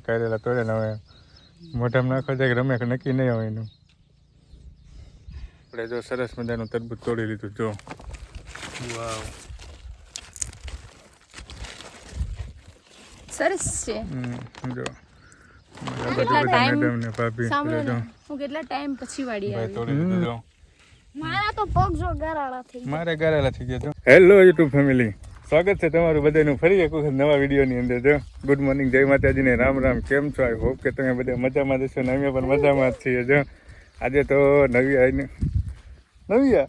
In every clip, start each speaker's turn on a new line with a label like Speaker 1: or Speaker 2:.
Speaker 1: કારેલા તોડે ને હવે મોઢામાં નાખવા જાય કે રમે કે નક્કી નહીં હોય એનું. આપણે જો સરસ મજાનું તરબૂચ તોડી લીધું જો. વાવ.
Speaker 2: સરસ છે.
Speaker 1: જો.
Speaker 2: કેટલા
Speaker 1: બધા
Speaker 2: time?
Speaker 1: મેડમ ને ભાભી
Speaker 2: સાંભળો
Speaker 1: પેલા
Speaker 2: ને હું કેટલા ટાઈમ પછી વાડી આવી.
Speaker 1: તોડી લીધું જો.
Speaker 3: મારા તો પગ જો ગરાળા થઈ
Speaker 1: મારે ગારેલા થઈ ગયા જો. હેલો યુટ્યુબ ફેમિલી સ્વાગત છે તમારું બધાનું. ફરી એક વખત નવા વિડીયોની અંદર, જો. ગુડ મોર્નિંગ જય માતાજીને. રામ રામ. કેમ છો? આઈ હોપ કે તમે બધા મજામાં જશો ને અમે પણ મજામાં જ છીએ, જો. આજે તો નવી આવીને નવી આ?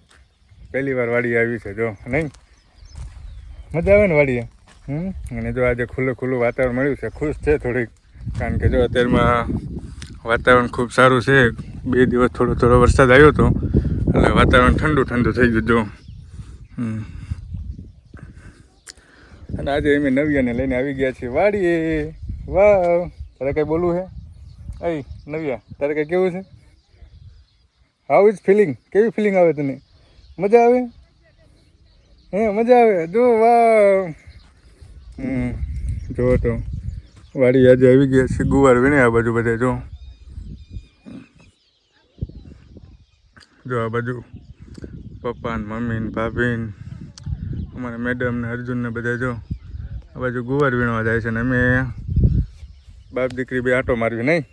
Speaker 1: પહેલી વાર વાડી આવી છે, જો. નહીં? મજા આવે ને વાડીએ? હમ? અને જો આજે ખુલ્લું ખુલ્લું વાતાવરણ મળ્યું છે. ખુશ છે થોડીક. કારણ કે જો અત્યારમાં વાતાવરણ ખૂબ સારું છે. બે દિવસ થોડો થોડો વરસાદ આવ્યો હતો. એટલે વાતાવરણ ઠંડુ ઠંડુ થઈ ગયું, જો. હમ. અને આજે અમે નવિયાને લઈને આવી ગયા છીએ વાડીએ. વાવ. તારે કંઈ બોલવું છે અય નવિયા, તારે કંઈ કેવું છે? હાઉ ઇઝ ફિલિંગ કેવી ફિલિંગ આવે તને? મજા આવે? હે, મજા આવે? જો, વાવ. જો તો વાડી આજે આવી ગયા છે ગુવાર વીણે આ બાજુ બધા, જો. જો આ બાજુ પપ્પા ને મમ્મી ને ભાભી ને અમારા મેડમ ને અર્જુન ને બધા જો આ બાજુ ગુવાર વીણવા જાય છે ને અમે બાપ દીકરી બે આટો મારવી નહીં?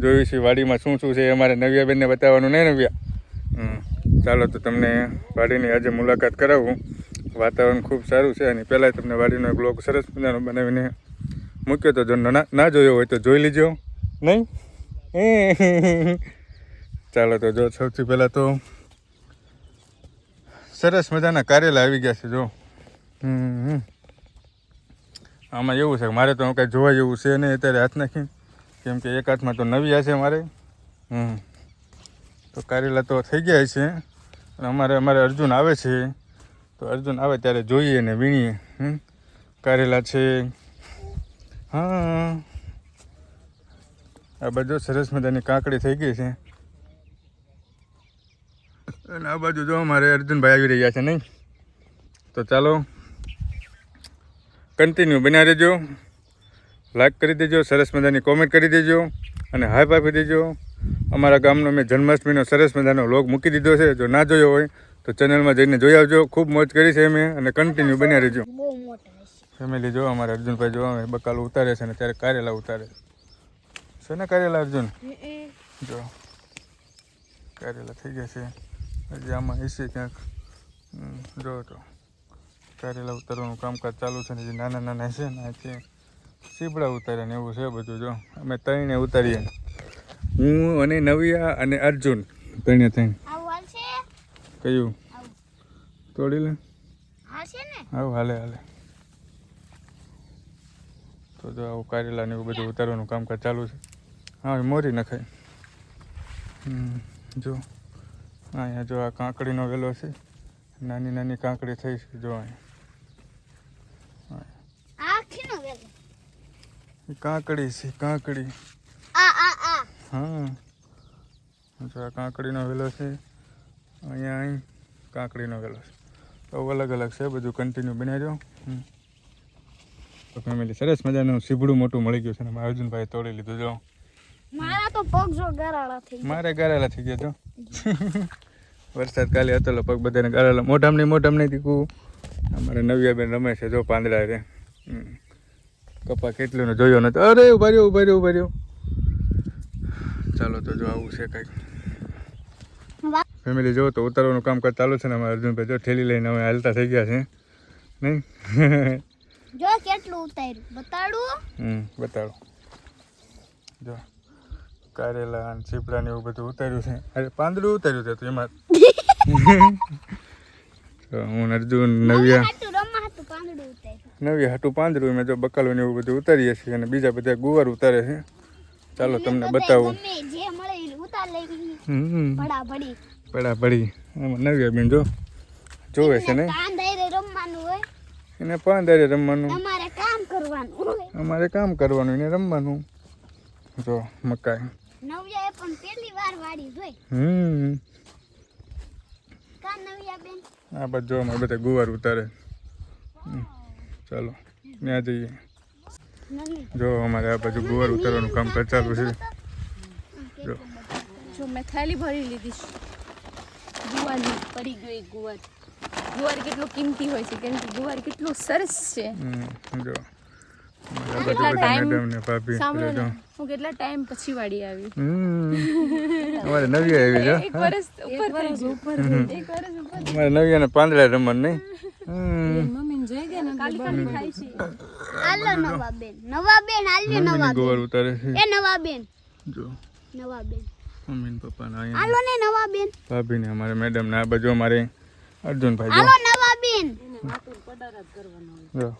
Speaker 1: જોયું છે વાડીમાં શું શું છે, અમારે અમારે નવ્યાબેનને બતાવવાનું નહીં નવ્યા. ચાલો તો તમને વાડીની આજે મુલાકાત કરાવું. વાતાવરણ ખૂબ સારું છે અને પહેલાં તમને વાડીનો એક બ્લોગ સરસ મજાનો બનાવીને મૂક્યો તો જો ના જોયો હોય તો જોઈ લીજો. નહીં? ચાલો તો જો સૌથી પહેલાં તો સરસ મજાના કારેલા આવી ગયા છે, જો. હમ. આમાં એવું છે મારે તો કાંઈ જોવા જેવું છે નહીં અત્યારે હાથ નાખી કેમ કે એક હાથમાં તો નવી છે મારે. હમ. તો કારેલા તો થઈ ગયા છે. અને અમારે અમારે અર્જુન આવે છે. તો અર્જુન આવે ત્યારે જોઈએ ને વીણીએ. હમ. કારેલા છે. હા. આ બધો સરસ મજાની કાંકડી થઈ ગઈ છે. અને આ બાજુ જો અમારે અર્જુનભાઈ આવી રહ્યા છે નહીં? તો ચાલો કન્ટિન્યુ બન્યા રહેજો. લાઈક કરી દેજો સરસ મજાની કોમેન્ટ કરી દેજો અને હાઈપ આપી દેજો. અમારા ગામનો મેં જન્માષ્ટમીનો સરસ મજાનો લોગ મૂકી દીધો છે. જો ના જોયો હોય તો ચેનલમાં જઈને જોઈ આવજો. ખૂબ મોજ કરી છે મેં અને કન્ટિન્યુ બન્યા રહેજો. ફેમિલી જો અમારે અર્જુનભાઈ જોવા બકાલું ઉતારે છે ને ત્યારે કારેલા ઉતારે છે. ને કારેલા અર્જુન? જો કારેલા થઈ ગયા છે. હજી આમાં હશે ક્યાંક જો તો કારેલા ઉતારવાનું કામકાજ ચાલુ છે ને જે નાના નાના છે ને આજે સીપડા ઉતાર્યા ને એવું છે બધું જો. અમે ત્રણે ઉતારીએ. હું અને નવિયા અને અર્જુન ત્રણે ત્રણ. કયું? તોડી લે. આવું હાલે હાલે. તો જો આવું કારેલા ને એવું બધું ઉતારવાનું કામકાજ ચાલુ છે. હા મોરી નખાય. હમ, જો. અહીંયા જો આ કાંકડીનો વેલો છે. નાની નાની કાંકડી થઈ છે જો અહીંયા. કાંકડી છે કાંકડી. હા. જો આ કાંકડીનો વેલો છે. અહીંયા અહીં કાંકડીનો વેલો છે. તો અલગ અલગ છે બધું કન્ટિન્યુ બનાવજો ફેમિલી સરસ મજાનું સીબડું મોટું મળી ગયું છે ને અર્જુનભાઈ તોડી લીધું જો.
Speaker 3: મારા તો પગ જો ગરાળા થઈ
Speaker 1: મારે ગારેલા થઈ ગયા જો. વરસાદ કાલે હતો એટલે પગ બધાને ગારેલા મોઢામ નહીં મોઢામ નહીં દીકું અમારે નવિયાબેન રમે છે જો પાંદડા રે. કપા કેટલું ને જોયો નથી અરે ઊભા રહ્યો ઊભા રહ્યો ઊભા રહ્યો. ચાલો તો જો આવું છે કંઈક. ફેમિલી જો તો ઉતારવાનું કામકાજ ચાલુ છે ને અમારે અર્જુનભાઈ. જો ઠેલી લઈને અમે હાલતા થઈ ગયા છે નહીં?
Speaker 3: જો કેટલું ઉતાર્યું. બતાડું.
Speaker 1: હમ બતાડો. જો. કારેલા અને ચીપડા ને એવું બધું ઉતાર્યું છે. અરે પાંદડું ઉતાર્યું છે તો એમાં. તો હું અર્જુન નવ્યા
Speaker 3: નવી હાટું પાંદડું મેં
Speaker 1: નવ્યા હાટું પાંદડું એમાં જો બકાલું ને એવું બધું ઉતારીએ છીએ અને બીજા બધા ગુવાર ઉતારે છે. ચાલો તમને બતાવું.
Speaker 3: ગમે જે મળે એ ઉતાર લેવી
Speaker 1: હમ
Speaker 3: ભડા ભડી
Speaker 1: પડા પડી આમાં નવ્યા બેન જો જોવે છે ને?
Speaker 3: રમવાનું
Speaker 1: એને પાંદરે રમવાનું.
Speaker 3: તમારે કામ કરવાનું
Speaker 1: અમારે કામ કરવાનું એને રમવાનું. જો મકાઈ.
Speaker 3: નવ્યાએ પણ પહેલી વાર વાડી જોઈ.
Speaker 1: હમ.
Speaker 3: કા નવ્યા બેન
Speaker 1: આ બાજુ જો અમારે બધા ગુવાર ઉતારે. હમ. ચાલો ત્યાં જઈએ. જો અમારે આ બાજુ ગુવાર ઉતારવાનું કામ ચાલુ છે. જો.
Speaker 2: જો મેં થેલી ભરી લીધી છે. ગુવારની પડી ગયો ગુવાર. ગુવાર કેટલો કિંમતી હોય છે કેમ કે ગુવાર કેટલો સરસ છે.
Speaker 1: જો.
Speaker 2: કેટલા હું ટાઈમ પછી વાડી આવી.
Speaker 1: અમારે નવી આવી જો
Speaker 2: એક વર્ષ ઉપર થઈ એક વર્ષ ઉપર
Speaker 1: અમારે નવી અને પાંદડા રમણ નહીં. હમ.
Speaker 2: જોઈ ગયા ને કાલી કાલી થાય છે.
Speaker 3: હાલો નવા બેન નવા બેન હાલ્યો નવા બેન
Speaker 1: ગુવાર ઉતારે છે.
Speaker 3: એ નવા બેન
Speaker 1: જો.
Speaker 3: નવા બેન
Speaker 1: મમ્મી પપ્પા ના અહીંયા.
Speaker 3: હાલો ને નવા બેન
Speaker 1: ભાભી ને અમારે મેડમ ને આ બાજુ અમારે અર્જુનભાઈ
Speaker 3: હાલો નવા બેન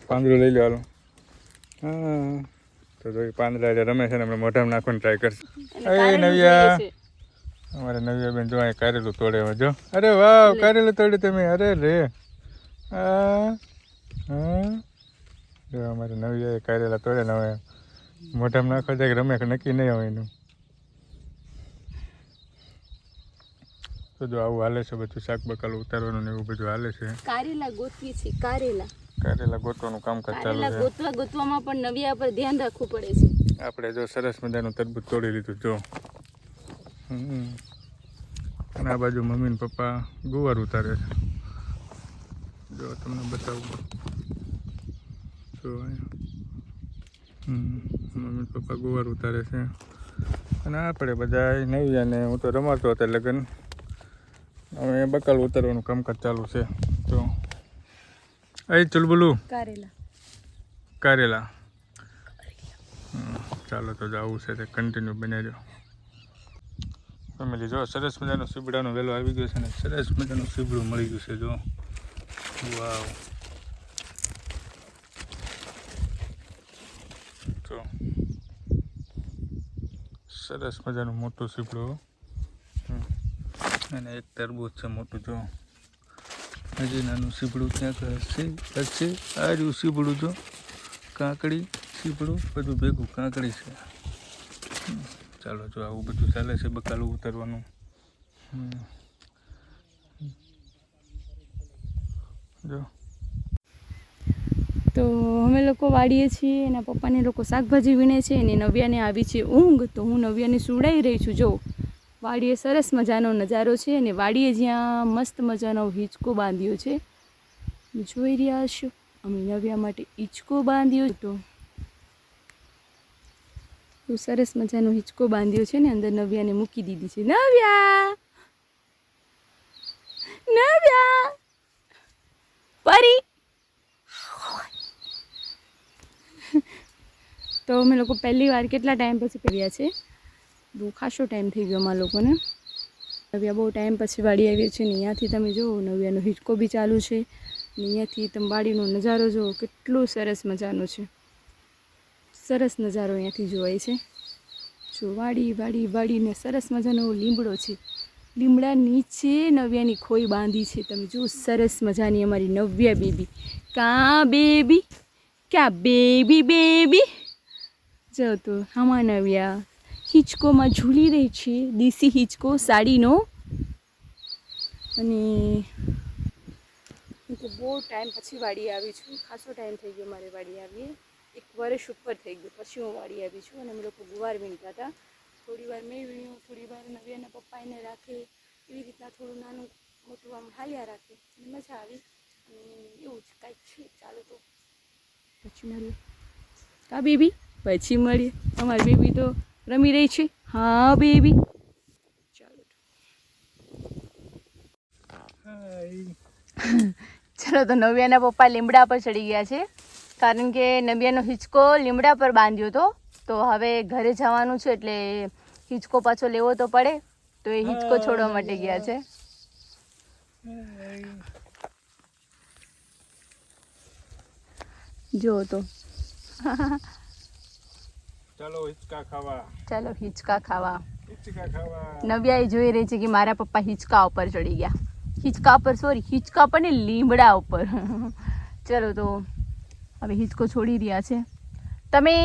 Speaker 1: પાંદડું લઈ લો હાલો. હા. તો જો એ પાંદડા રમે છે ને આપણે મોઢામાં નાખવાની ટ્રાય કરશે. અરે નવ્યા. અમારે નવ્યા બેન જો અહીં કારેલું તોડે હવે જો. અરે વાવ કારેલું તોડે તમે અરે રે. હા હા જો અમારે નવ્યા કારેલા તોડે ને હવે મોઢામાં નાખવા જાય કે રમે કે નક્કી નહીં હોય એનું. તો જો આવું હાલે છે બધું શાક બકાલું ઉતારવાનું ને એવું બધું હાલે છે.
Speaker 2: કારેલા ગોતવી છે કારેલા.
Speaker 1: કારેલા ગોતવાનું કામકાજ ચાલુ છે.
Speaker 2: ગોતવા ગોતવામાં પણ નવિયા પર ધ્યાન રાખવું પડે છે.
Speaker 1: આપણે જો સરસ મજાનું તરબૂચ તોડી લીધું જો. અને આ બાજુ મમ્મી ને પપ્પા ગુવાર ઉતારે છે. જો તમને બતાવું. જો હમ. મમ્મી પપ્પા ગુવાર ઉતારે છે. અને આપણે બધા નવિયાને હું તો રમાતો હતો લગ્ન. હવે બકાલ ઉતારવાનું કામકાજ ચાલુ છે. જો. અહીં ચુલબુલું
Speaker 2: કારેલા
Speaker 1: કારેલા ચાલો તો જવું છે તે કન્ટિન્યુ બનાવી દો ફેમિલી જો સરસ મજાનો સીબડાનો વેલો આવી ગયો છે ને સરસ મજાનું સીબડું મળી ગયું છે જો. વાવ જો. સરસ મજાનું મોટું સીબડું. અને એક તરબૂચ છે મોટું જો. હજી નાનું સીપડું ક્યાંક હશે? હશે? આ રહ્યું સીપડું જો કાંકડી સીપડું? બધું ભેગું કાંકડી છે. ચાલો, જો આવું બધું ચાલે છે બકાલું ઉતારવાનું. જો.
Speaker 2: તો અમે લોકો વાડીએ છીએ, એના પપ્પાને લોકો શાકભાજી વીણે છે, અને નવ્યાને આવી છે ઊંઘ, તો હું નવ્યાને સુડાઈ રહી છું, જો. વાડીએ સરસ મજાનો નજારો છે અને વાડીએ જ્યાં મસ્ત મજાનો હિંચકો બાંધ્યો છે. જોઈ રહ્યા છો, અમે નવ્યા માટે હિંચકો બાંધ્યો તો તો સરસ મજાનો હિંચકો બાંધ્યો છે ને, અંદર નવ્યાને મૂકી દીધી છે. નવ્યા! નવ્યા! પરી! તો અમે લોકો પહેલી વાર કેટલા ટાઈમ પછી કર્યા છે? બહુ ખાસો ટાઈમ થઈ ગયો અમારા લોકોને. નવ્યા બહુ ટાઈમ પછી વાડી આવીએ છીએ ને અહીંયાથી તમે જુઓ, નવ્યાનો હિટકો બી ચાલુ છે. ને અહીંયાથી તમે વાડીનો નજારો જુઓ, કેટલો સરસ મજાનો છે. સરસ નજારો અહીંયાથી જોવાય છે. જો વાડી વાડી, વાડીને સરસ મજાનો લીમડો છે. લીમડા નીચે નવ્યાની ખોઈ બાંધી છે. તમે જુઓ, સરસ મજાની અમારી નવ્યા બેબી. કા બેબી? ક્યાં બેબી બેબી? જો તો, હમા નવ્યા. હિંચકોમાં ઝૂલી રહી છે. દેશી હિંચકો સાડીનો. અને હું તો બહુ ટાઈમ પછી વાડી આવી છું. ખાસો ટાઈમ થઈ ગયો મારે વાડી આવીએ. એક વર્ષ ઉપર થઈ ગયું. પછી હું વાડી આવી છું અને અમે લોકો ગુવાર વીણતા હતા. થોડી વાર મેં વીણ્યું થોડી વાર નવ્યાના પપ્પા એને રાખે. એવી રીતના થોડું નાનું મોટું આમ હાલ્યા રાખે. અને મજા આવી. અને એવું જ કાંઈક છે. ચાલો તો. પછી મળીએ. કા બેબી? પછી મળીએ. અમારી બેબી તો રમી રહી છે? હા, બેબી. ચાલો. તો નવ્યાના પપ્પા લીમડા પર ચડી ગયા છે. કારણ કે નવ્યાનો હિંચકો લીમડા પર બાંધ્યો હતો. તો હવે ઘરે જવાનું છે એટલે હિંચકો પાછો લેવો તો પડે. તો એ હિંચકો છોડવા માટે ગયા છે. જો તો.
Speaker 1: ચાલો હિચકા ખાવા.
Speaker 2: ચાલો હિંચકા ખાવા.
Speaker 1: હિચકા ખાવા.
Speaker 2: નવ્યા એ જોઈ રહી છે કે મારા પપ્પા હિચકા ઉપર ચડી ગયા. હિચકા પર સોરી હિંચકા પર ને લીમડા ઉપર. ચલો તો હવે હિંચકો છોડી રહ્યા છે. તમે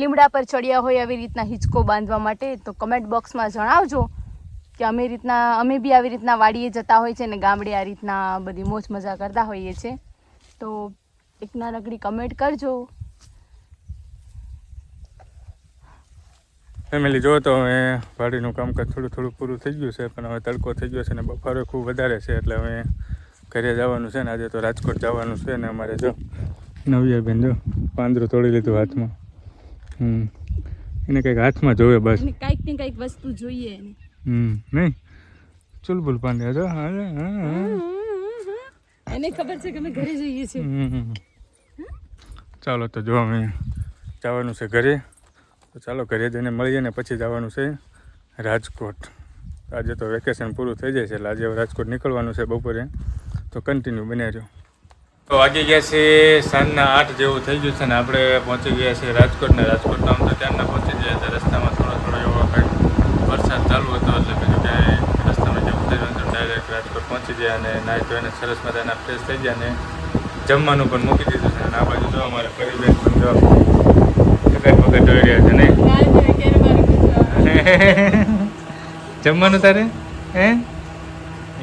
Speaker 2: લીમડા પર ચડ્યા હોય આવી રીતના હિચકો બાંધવા માટે તો કમેન્ટ બોક્સમાં જણાવજો કે અમે રીતના અમે બી આવી રીતના વાડીએ જતા હોય છે ને ગામડે આ રીતના બધી મોજ મજા કરતા હોઈએ છીએ તો એક નાનકડી કમેન્ટ કરજો.
Speaker 1: ફેમિલી જો તો હવે વાડીનું કામકાજ થોડું થોડું પૂરું થઈ ગયું છે પણ હવે તડકો થઈ ગયો છે ને બફારો ખૂબ વધારે છે એટલે હવે ઘરે જવાનું છે ને આજે તો રાજકોટ જવાનું છે ને અમારે જો નવ્યાબેન જો પાંદરું તોડી લીધું હાથમાં. હમ. એને કંઈક હાથમાં જોવે બસ.
Speaker 2: કંઈક કાંઈક ને કંઈક વસ્તુ જોઈએ
Speaker 1: હમ. નહીં. ચુલબુલ પાંડ્યા જો હા
Speaker 2: એને ખબર છે કે અમે ઘરે જઈએ છીએ.
Speaker 1: હમ. ચાલો તો જો અમે જવાનું છે ઘરે. તો ચાલો ઘરે જઈને મળીએ ને પછી જવાનું છે રાજકોટ. આજે તો વેકેશન પૂરું થઈ જાય છે એટલે આજે રાજકોટ નીકળવાનું છે બપોરે. તો કન્ટિન્યુ બને રહ્યો. તો વાગી ગયા છે સાંજના આઠ જેવું થઈ ગયું છે ને આપણે પહોંચી ગયા છીએ રાજકોટને રાજકોટ આમ તો ત્યાંના પહોંચી ગયા હતા રસ્તામાં થોડો થોડો એવો કંઈક વરસાદ ચાલુ હતો એટલે બીજું ક્યાંય રસ્તામાં જેવું થયું તો ડાયરેક્ટ રાજકોટ પહોંચી ગયા અને નાહી ધોઈને સરસ મજાના ફ્રેશ થઈ ગયા અને જમવાનું પણ મૂકી દીધું છે. અને આ બાજુ જો અમારે પરિવેશ પણ જો વખત વખત જોઈ રહ્યા છે ને? જમવાનું તારે? હે?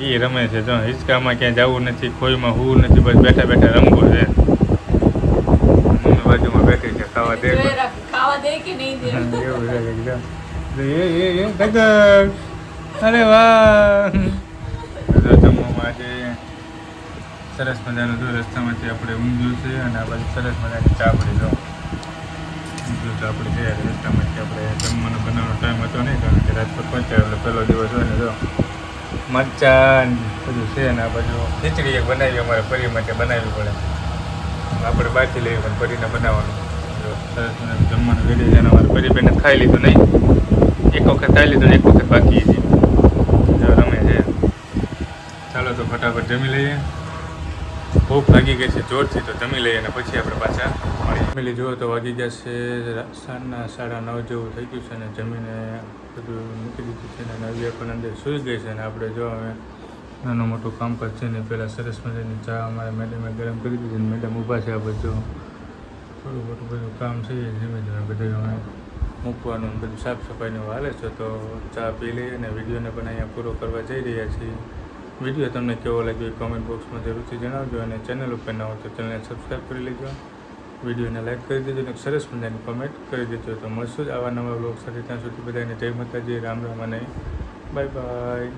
Speaker 1: એ રમે છે જો હિંચકામાં ક્યાંય જવું નથી ખોઈમાં હોવું નથી બસ બેઠા બેઠા રમવું છે. મમ્મી બાજુમાં બેઠી છે ખાવા દે.
Speaker 2: ખાવા દે કે નહીં દે?
Speaker 1: એવું છે એકદમ. એ એ એ ગગન અરે વાહ! જમવામાં આજે સરસ મજાનું જો રસ્તામાંથી આપણે ઊંધિયું છે અને આ બાજુ સરસ મજાની ચાપડી જો તો આપણે છે અને રસ્તામાંથી આપણે જમવાનું બનાવવાનો ટાઈમ હતો નહીં, કારણ કે રાજકોટ પહોંચ્યા એટલે પહેલો દિવસ હોય ને તો મરચાં બધું છે ને આ બાજુ ખીચડી એક બનાવી અમારે પરી માટે બનાવવી પડે. આપણે બાકી લઈએ પણ પરીને બનાવવાનું. સરસ જમવાનું રેડી છે અમારે પરી બેને ખાઈ લીધું નહીં. એક વખત ખાઈ લીધું એક વખત બાકી જો રમે છે. ચાલો તો ફટાફટ જમી લઈએ. ભૂખ લાગી ગઈ છે જોરથી, તો જમી લઈએ અને પછી આપણે પાછા ફેમિલી, જુઓ તો વાગી છે સાંજના સાડા નવ જેવું થઈ ગયું છે અને જમીને બધું મૂકી દીધું છે અને નવ્યા પણ અંદર સૂઈ ગઈ છે અને આપણે જો હવે નાનું મોટું કામકાજ છે ને પહેલાં સરસ મજાની ચા અમારા મેડમે ગરમ કરી દીધી અને મેડમ ઊભા છે આ બધું. થોડું મોટું બધું કામ છે ધીમે ધીમે બધું અમે મૂકવાનું બધું સાફ સફાઈનું હાલે છે, તો ચા પી લઈએ અને વિડીયોને પણ અહીંયા પૂરો કરવા જઈ રહ્યા છીએ. વીડિયો તમને કેવો લાગ્યો એ કોમેન્ટ બોક્સમાં જરૂરથી જણાવજો અને ચેનલ ઉપર ન હોય તો ચેનલને સબસ્ક્રાઈબ કરી લેજો. વિડીયોને લાઈક કરી દેજો અને સરસ મજાની કોમેન્ટ કરી દેજો. તો મળશું જ આવા નવા બ્લોગ સાથે. ત્યાં સુધી બધાને જય માતાજી, રામ રામ અને બાય બાય